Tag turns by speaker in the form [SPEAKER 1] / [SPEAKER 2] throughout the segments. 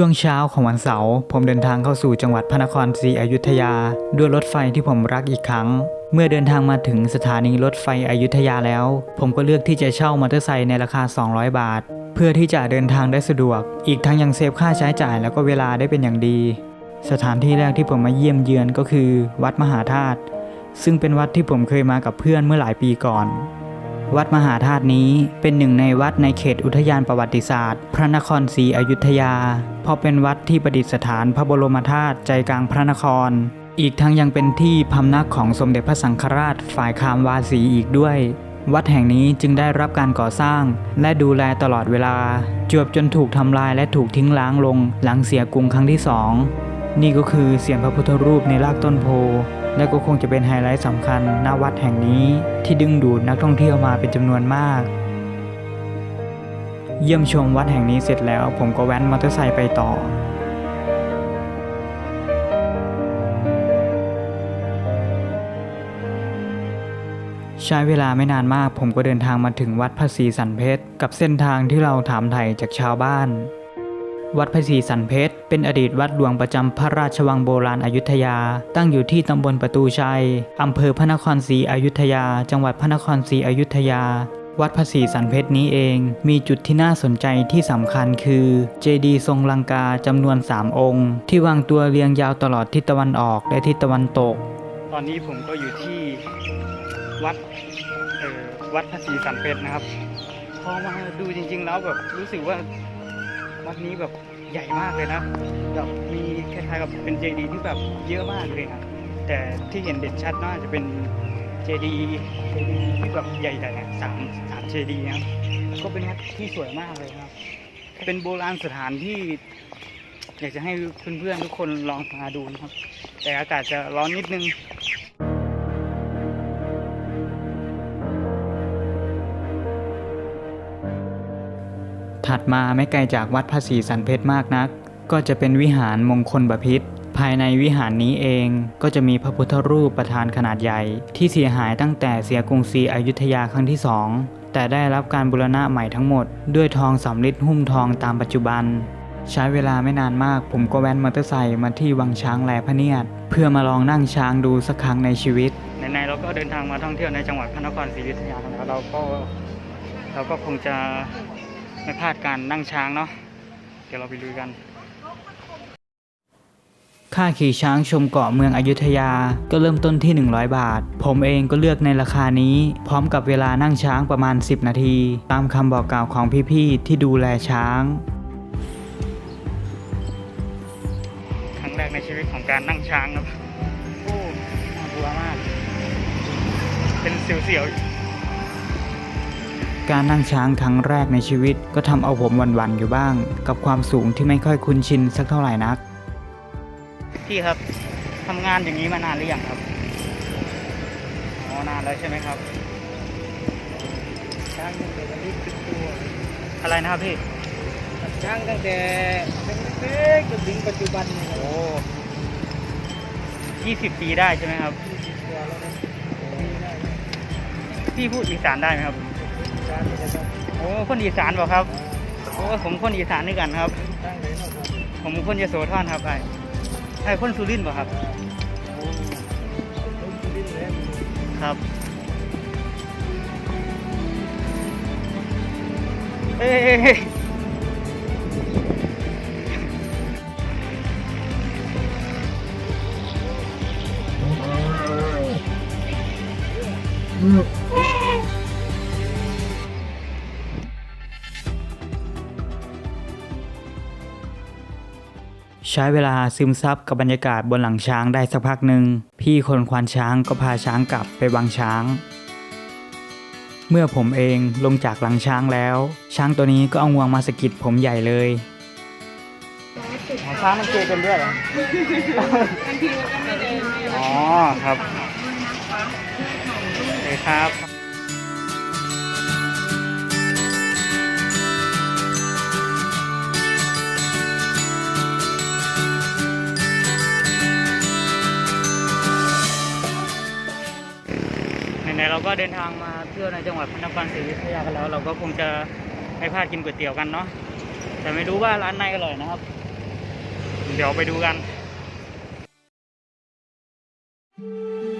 [SPEAKER 1] ช่วงเช้าของวันเสาร์ผมเดินทางเข้าสู่จังหวัดพระนครศรีอยุธยา ด้วยรถไฟที่ผมรักอีกครั้ง เมื่อเดินทางมาถึงสถานีรถไฟอยุธยาแล้ว ผมก็เลือกที่จะเช่ามอเตอร์ไซค์ในราคา 200 บาท เพื่อที่จะเดินทางได้สะดวก อีกทั้งยังเซฟค่าใช้จ่ายแล้วก็เวลาได้เป็นอย่างดี สถานที่แรกที่ผมมาเยี่ยมเยือนก็คือ วัดมหาธาตุซึ่งเป็นวัดที่ผมเคยมากับเพื่อนเมื่อหลายปีก่อน วัดมหาธาตุนี้เป็นหนึ่งในวัดในเขตอุทยานประวัติศาสตร์ พระนครศรีอยุธยา เพราะเป็นวัดที่ประดิษฐานพระบรมธาตุใจกลางพระนคร อีกทั้งยังเป็นที่พำนักของสมเด็จพระสังฆราชฝ่ายคามวาสีอีกด้วย วัดแห่งนี้จึงได้รับการก่อสร้าง และดูแลตลอดเวลา จวบจนถูกทำลายและถูกทิ้งล้างลง หลังเสียกรุงครั้งที่สองนี่ก็คือเสียงพระพุทธรูปในรากต้นโพ และก็คงจะเป็นไฮไลท์สำคัญณวัดแห่งนี้ ที่ดึงดูดนักท่องเที่ยวมาเป็นจำนวนมาก เยี่ยมชมวัดแห่งนี้เสร็จแล้ว ผมก็แว้นมอเตอร์ไซค์ไปต่อใช้เวลาไม่นานมากผมก็เดินทางมาถึงวัดพระศรีสันเพชรกับเส้นทางที่เราถามไถ่จากชาวบ้าน วัดพระศรีสันเพชรเป็นอดีตวัดหลวงประจำพระราชวังโบราณอยุธยา ตั้งอยู่ที่ตำบลประตูชัย อำเภอพระนครศรีอยุธยา จังหวัดพระนครศรีอยุธยา วัดพระศรีสันเพชรนี้เอง มีจุดที่น่าสนใจที่สำคัญคือ เจดีย์ทรงลังกาจำนวน 3 องค์ ที่วางตัวเรียงยาวตลอดทิศตะวันออกและทิศตะวันตก ตอนนี้ผมก็อยู่ที่วัดวัดพระศรีสันเพชรนะครับพอมาดูจริง ๆ แล้วแบบรู้สึกว่า วัดนี้แบบใหญ่มากเลยนะแบบมีคล้ายๆกับเป็นเจดีย์ที่แบบเยอะมากเลยนะแต่ที่เห็นเด่นชัดน่าจะเป็นเจดีย์เจดีย์ที่แบบใหญ่ๆอะสามสามเจดีย์นะครับก็เป็นวัดที่สวยมากเลยครับ เป็นโบราณสถานที่อยากจะให้เพื่อนๆทุกคนลองมาดูนะครับ แต่อากาศจะร้อนนิดนึง ถัดมาไม่ไกลจากวัดพระศรีสันเพชรมากนัก ก็จะเป็นวิหารมงคลบพิษภายในวิหารนี้เองก็จะมีพระพุทธรูปประธานขนาดใหญ่ ที่เสียหายตั้งแต่เสียกรุงศรีอยุธยาครั้งที่สองแต่ได้รับการบูรณะใหม่ทั้งหมด ด้วยทองสำริดหุ้มทองตามปัจจุบัน ใช้เวลาไม่นานมากผมก็แว้นมอเตอร์ไซค์มาที่วังช้างแลพระเนียด เพื่อมาลองนั่งช้างดูสักครั้งในชีวิตไหนๆเราก็เดินทางมาท่องเที่ยวในจังหวัดพระนครศรีอยุธยาแล้วเราก็เราก็คงจะ ไม่พลาดการนั่งช้างเนาะเดี๋ยวเราไปดูกันค่าขี่ช้างชมเกาะเมืองอยุธยาก็เริ่มต้นที่ 100 บาท ผมเองก็เลือกในราคานี้ พร้อมกับเวลานั่งช้างประมาณ 10 นาที ตามคำบอกกล่าวของพี่ๆที่ดูแลช้าง ครั้งแรกในชีวิตของการนั่งช้างครับ โอ้น่ากลัวมาก เป็นเสียวๆ การนั่งช้างครั้งแรกในชีวิต ก็ทำเอาผมหวั่นๆอยู่บ้าง กับความสูงที่ไม่ค่อยคุ้นชินสักเท่าไหร่นัก พี่ครับทำงานอย่างนี้มานานหรือยังครับอ๋อนานแล้วใช่ไหมครับ
[SPEAKER 2] ช้างตั้งแต่วันนี้เป็นตัว
[SPEAKER 1] อะไรนะครับพี่
[SPEAKER 2] ช้างตั้งแต่เล็กๆจนถึงปัจจุบันเนี่ย
[SPEAKER 1] โอ้ยี่สิบปีได้ใช่ไหมครับ
[SPEAKER 2] ยี่สิบกว่าแล้วนะปีได้
[SPEAKER 1] พี่พูดอีสานได้ไหมครับ โอ้คนอีสานบอกครับโอ้ผมคนอีสานด้วยกันครับ ผมคนยโสธรครับไอ้ไอ้คนสุรินทร์บอกครับครับเอ้ย ใช้เวลาซึมซับกับบรรยากาศบนหลังช้างได้สักพักหนึ่ง พี่คนควานช้างก็พาช้างกลับไปวังช้าง เมื่อผมเองลงจากหลังช้างแล้ว ช้างตัวนี้ก็เอางวงมาสะกิดผมใหญ่เลยช้างมันเกยกันด้วยเหรออ๋อครับเลยครับ เราก็เดินทางมาเที่ยวในจังหวัดพระนครศรีอยุธยากันแล้ว เราก็คงจะไม่พลาดกินก๋วยเตี๋ยวกันเนาะแต่ไม่รู้ว่าร้านไหนอร่อยนะครับ
[SPEAKER 2] เดี๋ยวไปดูกัน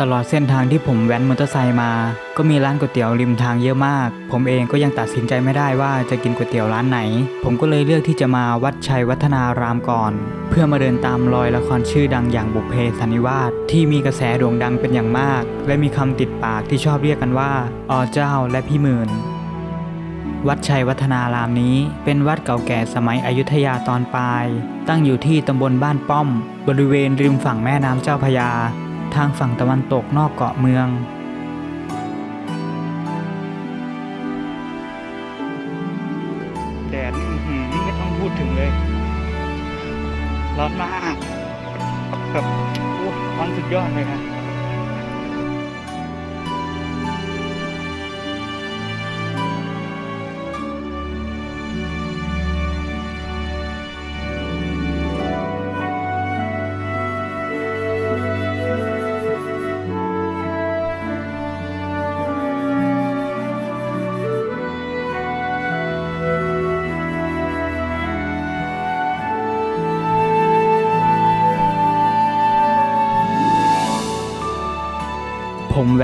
[SPEAKER 1] ตลอดเส้นทางที่ผมแว้นมอเตอร์ไซค์มา ก็มีร้านก๋วยเตี๋ยวริมทางเยอะมาก ผมเองก็ยังตัดสินใจไม่ได้ว่าจะกินก๋วยเตี๋ยวร้านไหน ผมก็เลยเลือกที่จะมาวัดชัยวัฒนารามก่อน เพื่อมาเดินตามรอยละครชื่อดังอย่างบุพเพสันนิวาสที่มีกระแสโด่งดังเป็นอย่างมาก และมีคำติดปากที่ชอบเรียกกันว่าอ๋อเจ้าและพี่หมื่นวัดชัยวัฒนารามนี้ เป็นวัดเก่าแก่สมัยอยุธยาตอนปลาย ตั้งอยู่ที่ตำบลบ้านป้อม บริเวณริมฝั่งแม่น้ำเจ้าพยา ทางฝั่งตะวันตกนอกเกาะเมือง
[SPEAKER 2] แดดนี่ไม่ต้องพูดถึงเลย ร้อนมากแบบร้อนสุดยอดเลยครั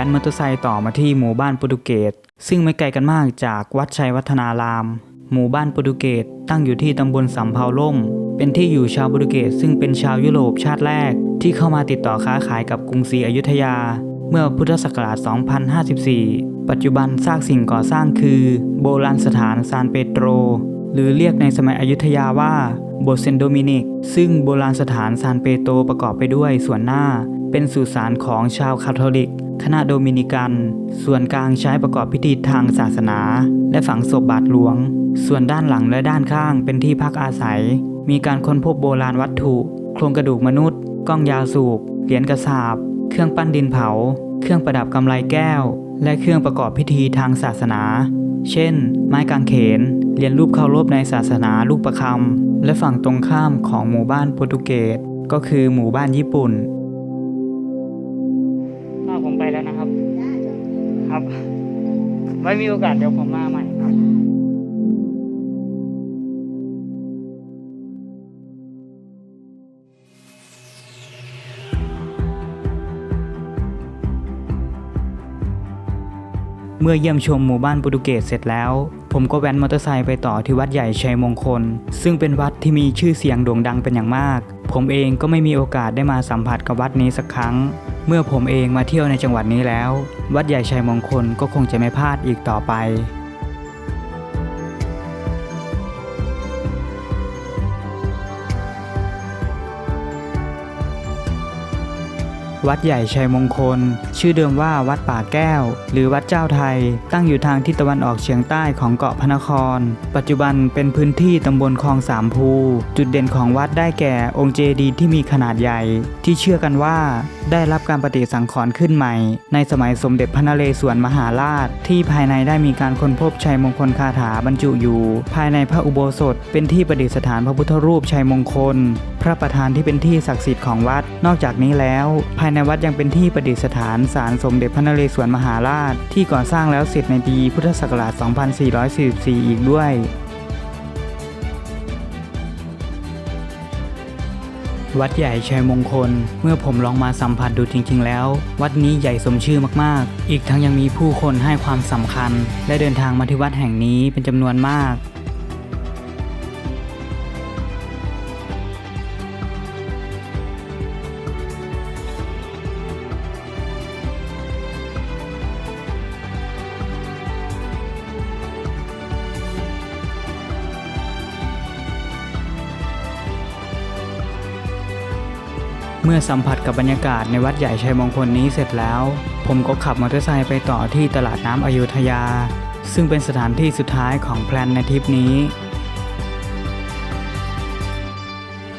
[SPEAKER 1] ว้นมอเตอร์ไซค์ต่อมาที่หมู่บ้านโปรตุเกสซึ่งไม่ไกลกันมากจากวัดชัยวัฒนาราม หมู่บ้านโปรตุเกสตั้งอยู่ที่ตำบลสำเภาล่ม เป็นที่อยู่ชาวโปรตุเกสซึ่งเป็นชาวยุโรปชาติแรก ที่เข้ามาติดต่อค้าขายกับกรุงศรีอยุธยา เมื่อพุทธศักราช 2054 ปัจจุบันซากสิ่งก่อสร้างคือ โบราณสถานซานเปโตร หรือเรียกในสมัยอยุธยาว่าโบสเซนโดมินิก ซึ่งโบราณสถานซานเปโตรประกอบไปด้วยส่วนหน้า เป็นสุสานของชาวคาทอลิก คณะโดมินิกัน ส่วนกลางใช้ประกอบพิธีทางศาสนา และฝังศพบาทหลวง ส่วนด้านหลังและด้านข้างเป็นที่พักอาศัย มีการค้นพบโบราณวัตถุ โครงกระดูกมนุษย์ กล้องยาสูบ เหรียญกระสาบ เครื่องปั้นดินเผา เครื่องประดับกำไลแก้ว และเครื่องประกอบพิธีทางศาสนา เช่น ไม้กางเขน เหรียญรูปเคารพในศาสนาลูกประคำและฝั่งตรงข้ามของหมู่บ้านโปรตุเกสก็คือหมู่บ้านญี่ปุ่น
[SPEAKER 2] ไว้มีโอกาสเดี๋ยวผมมาใหม่ครับ
[SPEAKER 1] เมื่อเยี่ยมชมหมู่บ้านโปรตุเกสเสร็จแล้ว ผมก็แว้นมอเตอร์ไซค์ไปต่อที่วัดใหญ่ชัยมงคล ซึ่งเป็นวัดที่มีชื่อเสียงโด่งดังเป็นอย่างมาก ผมเองก็ไม่มีโอกาสได้มาสัมผัสกับวัดนี้สักครั้ง เมื่อผมเองมาเที่ยวในจังหวัดนี้แล้ว วัดใหญ่ชัยมงคลก็คงจะไม่พลาดอีกต่อไป วัดใหญ่ชัยมงคล ชื่อเดิมว่าวัดป่าแก้ว หรือวัดเจ้าไทย ตั้งอยู่ทางทิศตะวันออกเฉียงใต้ของเกาะพระนคร ปัจจุบันเป็นพื้นที่ตำบลคลองสามภู จุดเด่นของวัดได้แก่องค์เจดีย์ที่มีขนาดใหญ่ ที่เชื่อกันว่า ได้รับการปฏิสังขรณ์ขึ้นใหม่ ในสมัยสมเด็จพระนเรศวรมหาราช ที่ภายในได้มีการค้นพบชัยมงคลคาถาบรรจุอยู่ ภายในพระอุโบสถ เป็นที่ประดิษฐานพระพุทธรูปชัยมงคล พระประธานที่เป็นที่ศักดิ์สิทธิ์ของวัด นอกจากนี้แล้วภายในวัดยังเป็นที่ประดิษฐานศาลสมเด็จพระนเรศวรมหาราช ที่ก่อสร้างแล้วเสร็จในปีพุทธศักราช 2444 อีกด้วยวัดใหญ่ชัยมงคล เมื่อผมลองมาสัมผัสดูจริง ๆ แล้ว วัดนี้ใหญ่สมชื่อมากๆ อีกทั้งยังมีผู้คนให้ความสำคัญ และเดินทางมาที่วัดแห่งนี้เป็นจำนวนมาก มื่อสัมผัสกับบรรยากาศในวัดใหญ่ชัยมงคลนี้เสร็จแล้ว ผมก็ขับมอเตอร์ไซค์ไปต่อที่ตลาดน้ำอยุธยา ซึ่งเป็นสถานที่สุดท้ายของแพลนในทริปนี้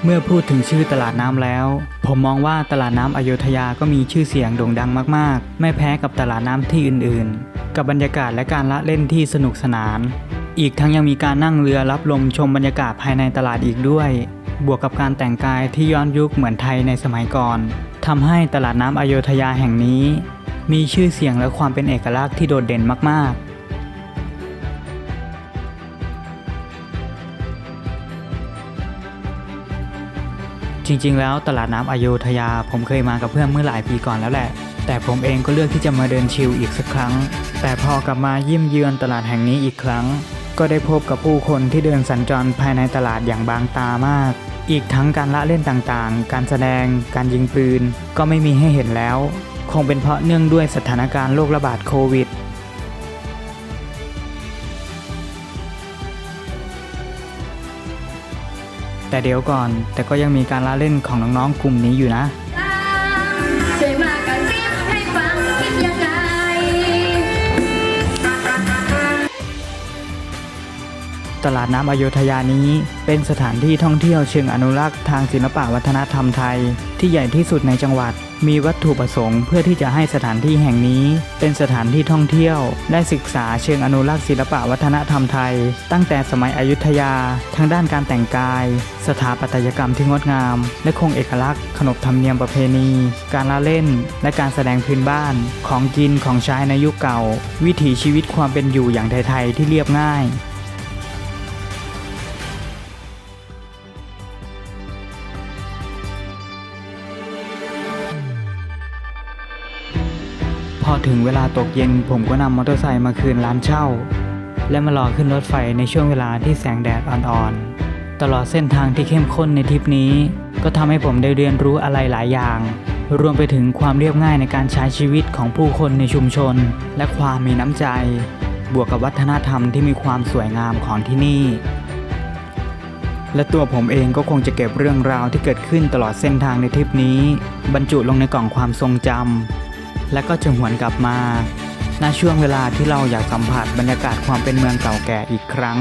[SPEAKER 1] เมื่อพูดถึงชื่อตลาดน้ำแล้ว ผมมองว่าตลาดน้ำอยุธยาก็มีชื่อเสียงโด่งดังมาก ๆ ไม่แพ้กับตลาดน้ำที่อื่น ๆ กับบรรยากาศและการละเล่นที่สนุกสนาน อีกทั้งยังมีการนั่งเรือรับลมชมบรรยากาศภายในตลาดอีกด้วย บวกกับการแต่งกายที่ย้อนยุคเหมือนไทยในสมัยก่อนทำให้ตลาดน้ำอโยธยาแห่งนี้ มีชื่อเสียงและความเป็นเอกลักษณ์ที่โดดเด่นมาก ๆจริงๆ แล้วตลาดน้ำอโยธยาผมเคยมากับเพื่อนเมื่อหลายปีก่อนแล้วแหละ แต่ผมเองก็เลือกที่จะมาเดินชิลอีกสักครั้ง แต่พอกลับมาเยี่ยมเยือนตลาดแห่งนี้อีกครั้ง ก็ได้พบกับผู้คนที่เดินสัญจรภายในตลาดอย่างบางตามาก อีกทั้งการละเล่นต่างๆ การแสดง การยิงปืน ก็ไม่มีให้เห็นแล้ว คงเป็นเพราะเนื่องด้วยสถานการณ์โรคระบาดโควิดแต่เดี๋ยวก่อน แต่ก็ยังมีการละเล่นของน้องๆกลุ่มนี้อยู่นะ ตลาดน้ำอโยธยานี้ เป็นสถานที่ท่องเที่ยวเชิงอนุรักษ์ทางศิลปวัฒนธรรมไทย ที่ใหญ่ที่สุดในจังหวัด มีวัตถุประสงค์เพื่อที่จะให้สถานที่แห่งนี้ เป็นสถานที่ท่องเที่ยวได้ศึกษาเชิงอนุรักษ์ศิลปวัฒนธรรมไทย ตั้งแต่สมัยอยุธยาทั้งด้านการแต่งกาย สถาปัตยกรรมที่งดงาม และคงเอกลักษณ์ขนบธรรมเนียมประเพณี การละเล่น และการแสดงพื้นบ้านของกินของใช้ในยุคเก่า วิถีชีวิตความเป็นอยู่อย่างไทยๆที่เรียบง่าย อถึงเวลาตกเย็นผมก็นำมอเตอร์ไซค์มาคืนร้านเช่า และมารอขึ้นรถไฟในช่วงเวลาที่แสงแดดอ่อนๆ ตลอดเส้นทางที่เข้มข้นในทริปนี้ ก็ทำให้ผมได้เรียนรู้อะไรหลายอย่าง รวมไปถึงความเรียบง่ายในการใช้ชีวิตของผู้คนในชุมชน และความมีน้ำใจ บวกกับวัฒนธรรมที่มีความสวยงามของที่นี่ และตัวผมเองก็คงจะเก็บเรื่องราวที่เกิดขึ้นตลอดเส้นทางในทริปนี้ บรรจุลงในกล่องความทรงจำ และก็จะหวนกลับมา ณช่วงเวลาที่เราอยากสัมผัสบรรยากาศความเป็นเมืองเก่าแก่อีกครั้ง